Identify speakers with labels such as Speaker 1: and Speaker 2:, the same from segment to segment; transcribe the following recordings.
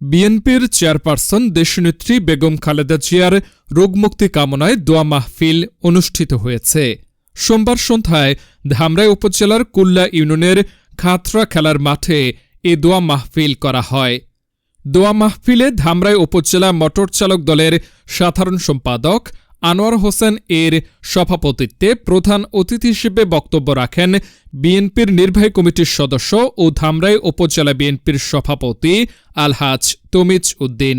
Speaker 1: বিএনপির চেয়ারপারসন দেশনেত্রী বেগম খালেদা জিয়ার রোগমুক্তি কামনায় দোয়া মাহফিল অনুষ্ঠিত হয়েছে। সোমবার সন্ধ্যায় ধামরাই উপজেলার কুল্লা ইউনিয়নের খাতরা খেলার মাঠে এ দোয়া মাহফিল করা হয়। দোয়া মাহফিলে ধামরাই উপজেলা মোটর চালক দলের সাধারণ সম্পাদক আনোয়ার হোসেন এর সভাপতিত্বে প্রধান অতিথি হিসেবে বক্তব্য রাখেন বিএনপির নির্বাহী কমিটির সদস্য ও ধামরাই উপজেলা বিএনপির সভাপতি আলহাজ তমিজ উদ্দিন।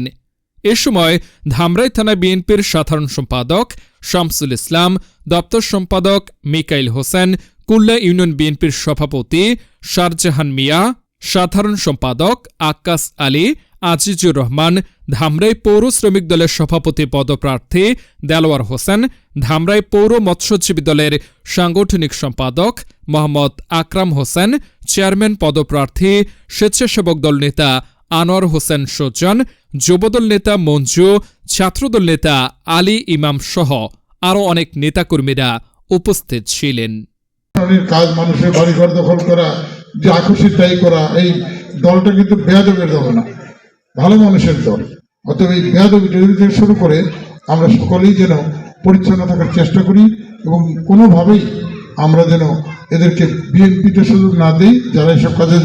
Speaker 1: এ সময় ধামরাই থানা বিএনপির সাধারণ সম্পাদক শামসুল ইসলাম, দপ্তর সম্পাদক মিকাইল হোসেন, কুল্লা ইউনিয়ন বিএনপির সভাপতি শারজাহান মিয়া, সাধারণ সম্পাদক আক্কাস আলী আজিজুর রহমান, ধামরাই পৌর শ্রমিক দলের সভাপতি পদপ্রার্থী দেলোয়ার হোসেন, ধামরাই পৌর মৎস্যজীবী দলের সাংগঠনিক সম্পাদক মোহাম্মদ আকরাম হোসেন, চেয়ারম্যান পদপ্রার্থী স্বেচ্ছাসেবক দল নেতা আনোয়ার হোসেন সোজন, যুবদল নেতা মঞ্জু, ছাত্রদল নেতা আলী ইমাম সহ আরও অনেক নেতাকর্মীরা উপস্থিত ছিলেন।
Speaker 2: কাজ মানুষের বাড়িঘর দখল করা করা, এই দলটা কিন্তু বেয়াদবের দল না। ভালো মানুষের দল। অতএব এই বেয়াদবি থেকে শুরু করে আমরা সকলেই যেন পরিচ্ছন্ন থাকার চেষ্টা করি এবং কোনোভাবেই আমরা যেন এদেরকে বিএনপিতে সুযোগ না দিই, যারা এসব কাজে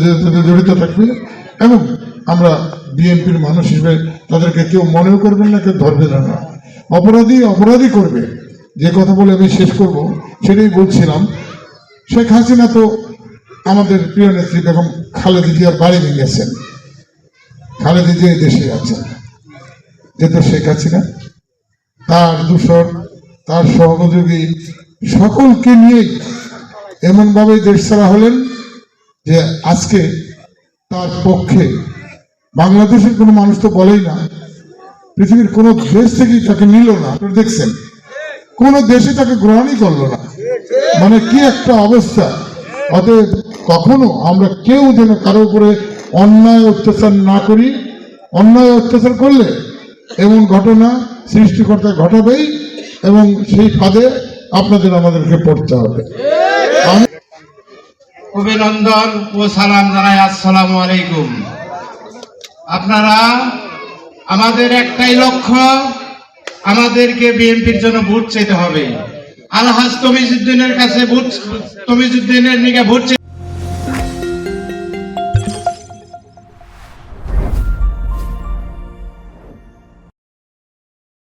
Speaker 2: জড়িত থাকবে এবং আমরা বিএনপির মানুষ হিসেবে তাদেরকে কেউ মনেও করবেন না, কেউ ধরবে না না। অপরাধী অপরাধী করবে। যে কথা বলে আমি শেষ করব, সেটাই বলছিলাম। শেখ হাসিনা তো আমাদের প্রিয় নেত্রী বেগম খালেদা জিয়ার বাড়ি ভেঙেছেন। খালেদা জিয়া দেশে আছেন যে তো শেখ হাসিনা। তার দূষণ, তার সহযোগী সকলকে নিয়েই এমনভাবে দেশ ছাড়া হলেন যে আজকে তার পক্ষে বাংলাদেশের কোনো মানুষ তো বলেই না, পৃথিবীর কোনো দেশ থেকেই তাকে নিল না। আপনারা দেখছেন, কোনো দেশে তাকে গ্রহণই করল না। মানে কি একটা অবস্থা। অতএব কখনো আমরা কেউ যেন কারও উপরে অন্যায় অত্যাচার না করি, অন্যায় অত্যাচার করলে এমন ঘটনা সৃষ্টিকর্তা ঘটাবেই এবং সেই ফাঁদে আপনাদের আমাদেরকে পড়তে হবে।
Speaker 3: অভিনন্দন ও সালাম জানাই, আসসালামু আলাইকুম। আপনারা আমাদের একটাই লক্ষ্য, আমাদেরকে বিএনপির জন্য ভোট চাইতে হবে। আলহাজ তমিজুদ্দিনের কাছে ভোট, তমিজুদ্দিনের নিকে ভোট